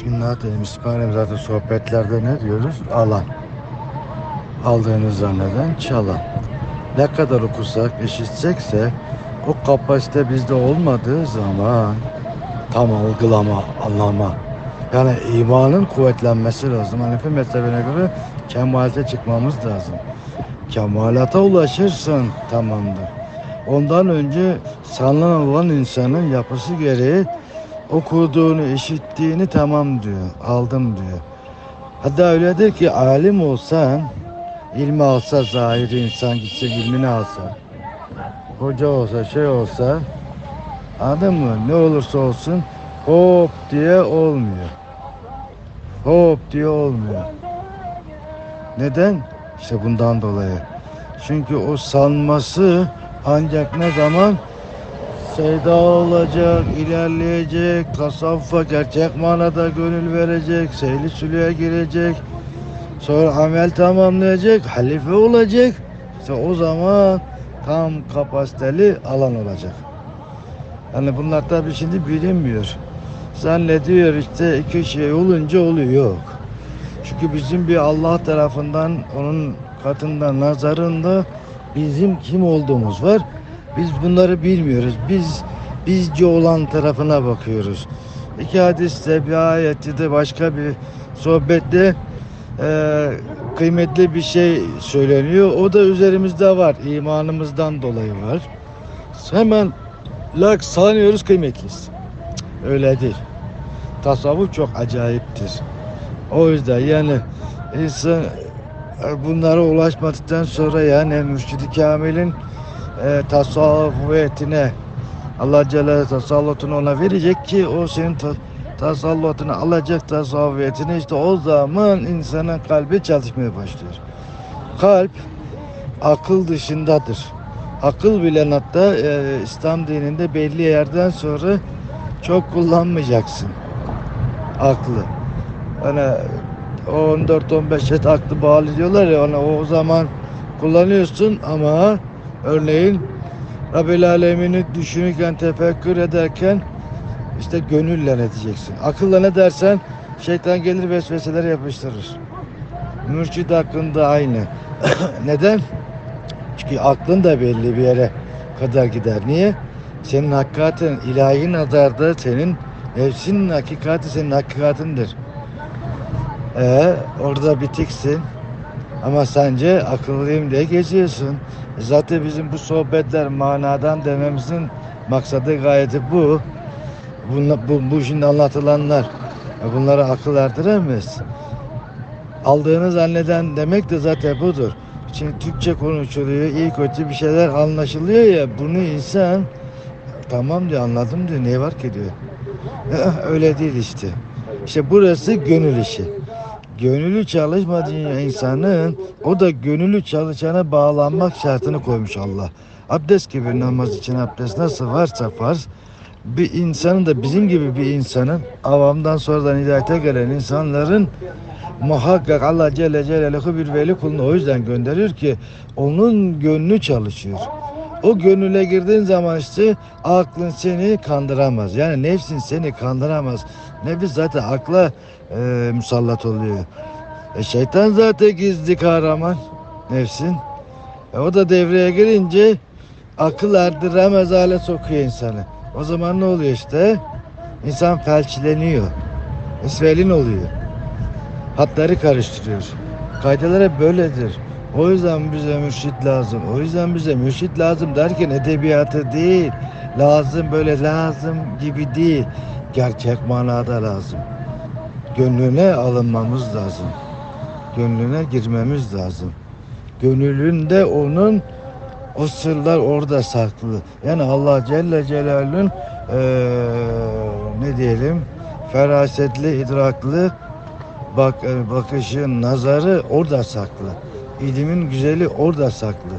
Bismillah dedim. İsmail'im zaten sohbetlerde ne diyoruz? Alan. Aldığını zanneden çalan. Ne kadar okusak, işitsekse o kapasite bizde olmadığı zaman tam algılama, anlama. Yani imanın kuvvetlenmesi lazım. Hanefi mezhebine göre kemalete çıkmamız lazım. Kemalata ulaşırsan tamamdır. Ondan önce sanılan olan insanın yapısı gereği okuduğunu, işittiğini tamam diyor, aldım diyor. Hatta öyledir ki alim olsan, ilmi alsa, zahiri insan gitse ilmini alsa, hoca olsa, şey olsa, anladın mı? Ne olursa olsun hop diye olmuyor. Hop diye olmuyor. Neden? İşte bundan dolayı. Çünkü o sanması ancak ne zaman Seyda olacak, ilerleyecek, tasavvufa gerçek manada gönül verecek, seyli sülüye girecek, sonra amel tamamlayacak, halife olacak. İşte o zaman tam kapasiteli alan olacak. Yani bunlar tabii şimdi bilinmiyor. Zannediyor işte iki şey olunca oluyor. Yok. Çünkü bizim bir Allah tarafından onun katında nazarında bizim kim olduğumuz var. Biz bunları bilmiyoruz. Biz bizce olan tarafına bakıyoruz. İki hadiste bir ayette de başka bir sohbette e, kıymetli bir şey söyleniyor. O da üzerimizde var. imanımızdan dolayı var. Hemen lak sanıyoruz kıymetliyiz. Öyle değil. Tasavvuf çok acayiptir. O yüzden yani insan e, bunlara ulaşmadıktan sonra yani Mürşid-i Kamil'in e, tasavvufiyetine Allah Celle tasallutunu ona verecek ki o senin ta, tasallutunu alacak tasavvufiyetini işte o zaman insanın kalbi çalışmaya başlıyor. Kalp akıl dışındadır. Akıl bile hatta e, İslam dininde belli yerden sonra çok kullanmayacaksın aklı. Hani 14-15 et aklı bağlı diyorlar ya ona o zaman kullanıyorsun ama örneğin Rabbil Alemin'i düşünürken, tefekkür ederken işte gönülle ne diyeceksin. Akılla ne dersen şeytan gelir vesveseler yapıştırır. Mürşid hakkında aynı. Neden? Çünkü aklın da belli bir yere kadar gider. Niye? Senin hakikatin ilahi nazarda senin nefsinin hakikati senin hakikatindir. Ee, orada bitiksin. Ama sence akıllıyım diye geziyorsun. E Zaten bizim bu sohbetler manadan dememizin maksadı gayeti bu. Bunla, bu, bu şimdi anlatılanlar. e Bunlara akıl erdiremez. Aldığını zanneden demek de zaten budur. Şimdi Türkçe konuşuluyor, iyi kötü bir şeyler anlaşılıyor ya. Bunu insan tamam diyor, anladım diyor, ne var ki diyor. Öyle değil işte. İşte burası gönül işi. Gönüllü çalışmadığı insanın o da gönüllü çalışana bağlanmak şartını koymuş Allah. Abdest gibi namaz için abdest nasıl varsa farz bir insanın da bizim gibi bir insanın avamdan sonradan hidayete gelen insanların muhakkak Allah Celle Celaluhu bir veli kulunu o yüzden gönderiyor ki onun gönlü çalışıyor. O gönüle girdiğin zaman işte aklın seni kandıramaz. Yani nefsin seni kandıramaz. Nefis zaten akla e, musallat oluyor. E, şeytan zaten gizli kahraman nefsin. E, o da devreye girince akıl erdiremez hale sokuyor insanı. O zaman ne oluyor işte? İnsan felçleniyor. Esvelin oluyor. Hatları karıştırıyor. Kaydeler hep böyledir. O yüzden bize mürşit lazım. O yüzden bize mürşit lazım derken edebiyatı değil. Lazım böyle lazım gibi değil. Gerçek manada lazım. Gönlüne alınmamız lazım. Gönlüne girmemiz lazım. Gönlünde onun o sırlar orada saklı. Yani Allah Celle Celaluhu'nun eee, ne diyelim ferasetli, idraklı bak, bakışı, nazarı orada saklı. İlimin güzeli orada saklı.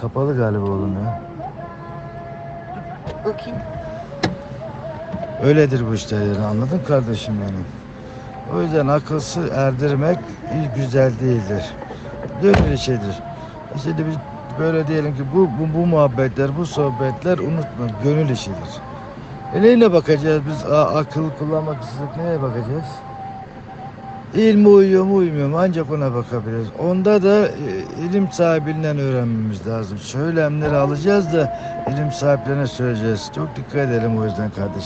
Kapalı galiba oğlum ya. Bakayım. Öyledir bu işler yani anladın kardeşim benim. O yüzden akılsız erdirmek güzel değildir. Gönül işidir. Şimdi biz böyle diyelim ki bu, bu, bu muhabbetler, bu sohbetler unutma gönül işidir. E neyine bakacağız biz A- akıl kullanmak istedik neye bakacağız? İlmi uyuyor mu uymuyor mu ancak ona bakabiliriz. Onda da e, ilim sahibinden öğrenmemiz lazım. Söylemleri alacağız da ilim sahiplerine söyleyeceğiz. Çok dikkat edelim o yüzden kardeşim.